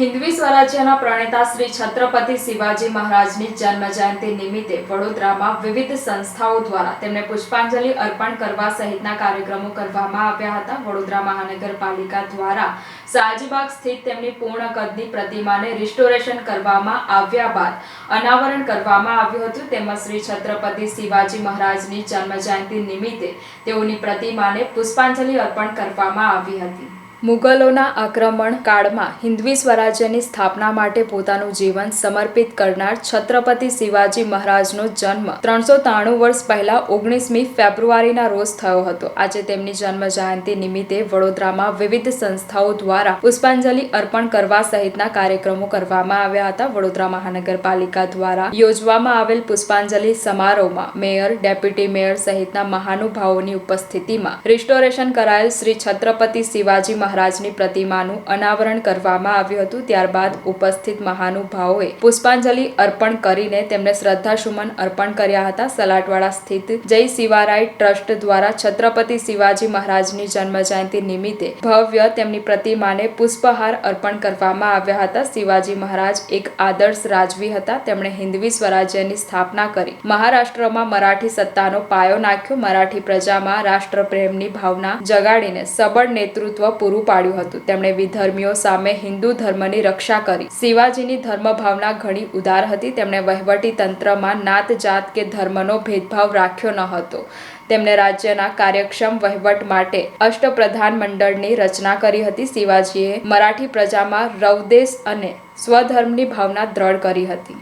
હિન્દવી સ્વરાજ્યના પ્રણેતા શ્રી છત્રપતિ શિવાજી મહારાજની જન્મ જયંતિ નિમિત્તે વડોદરામાં વિવિધ સંસ્થાઓ દ્વારા તેમને પુષ્પાંજલિ અર્પણ કરવા સહિતના કાર્યક્રમો કરવામાં આવ્યા હતા. વડોદરા મહાનગરપાલિકા દ્વારા શાહજીબાગ સ્થિત તેમની પૂર્ણ કદની પ્રતિમાને રિસ્ટોરેશન કરવામાં આવ્યા બાદ અનાવરણ કરવામાં આવ્યું હતું. તેમજ શ્રી છત્રપતિ શિવાજી મહારાજની જન્મ જયંતિ નિમિત્તે તેઓની પ્રતિમાને પુષ્પાંજલિ અર્પણ કરવામાં આવી હતી. મુગલોના આક્રમણ કાળમાં હિન્દવી સ્વરાજ્યની સ્થાપના માટે પોતાનું જીવન સમર્પિત કરનાર છત્રપતિ શિવાજી મહારાજનો જન્મ ત્રણસો ત્રાણું વર્ષ પહેલા ઓગણીસમી ફેબ્રુઆરીના રોજ થયો હતો. આજે તેમની જન્મ જયંતિ નિમિત્તે વડોદરામાં વિવિધ સંસ્થાઓ દ્વારા પુષ્પાંજલિ અર્પણ કરવા સહિતના કાર્યક્રમો કરવામાં આવ્યા હતા. વડોદરા મહાનગરપાલિકા દ્વારા યોજવામાં આવેલ પુષ્પાંજલિ સમારોહમાં મેયર, ડેપ્યુટી મેયર સહિતના મહાનુભાવોની ઉપસ્થિતિમાં રિસ્ટોરેશન કરાયેલ શ્રી છત્રપતિ શિવાજી મહારાજની પ્રતિમાનું અનાવરણ કરવામાં આવ્યું હતું, ત્યારબાદ ઉપસ્થિત મહાનુભાવોએ પુષ્પાંજલિ અર્પણ કરીને તેમને શ્રદ્ધાસુમન અર્પણ કર્યા હતા. સલાટવાડા સ્થિત જય શિવારાય ટ્રસ્ટ દ્વારા છત્રપતિ શિવાજી મહારાજની જન્મ જયંતિ નિમિત્તે ભવ્ય તેમની પ્રતિમાને પુષ્પહાર અર્પણ કરવામાં આવ્યા હતા. શિવાજી મહારાજ એક આદર્શ રાજવી હતા. તેમણે હિન્દવી સ્વરાજ્યની સ્થાપના કરી. મહારાષ્ટ્રમાં મરાઠી સત્તાનો પાયો નાખ્યો. મરાઠી પ્રજામાં રાષ્ટ્રપ્રેમની ભાવના જગાડીને સબળ નેતૃત્વ પૂરું પાડ્યું હતું. તેમણે વિધર્મીઓ સામે હિન્દુ ધર્મની રક્ષા કરી. શિવાજીની ધર્મ ભાવના ઘણી ઉદાર હતી. તેમણે વહીવટી તંત્રમાં નાત જાત કે ધર્મનો ભેદભાવ રાખ્યો ન હતો. તેમણે રાજ્યના કાર્યક્ષમ વહીવટ માટે અષ્ટપ્રધાન મંડળની રચના કરી હતી. શિવાજીએ મરાઠી પ્રજામાં રવદેશ અને સ્વધર્મની ભાવના દ્રઢ કરી હતી.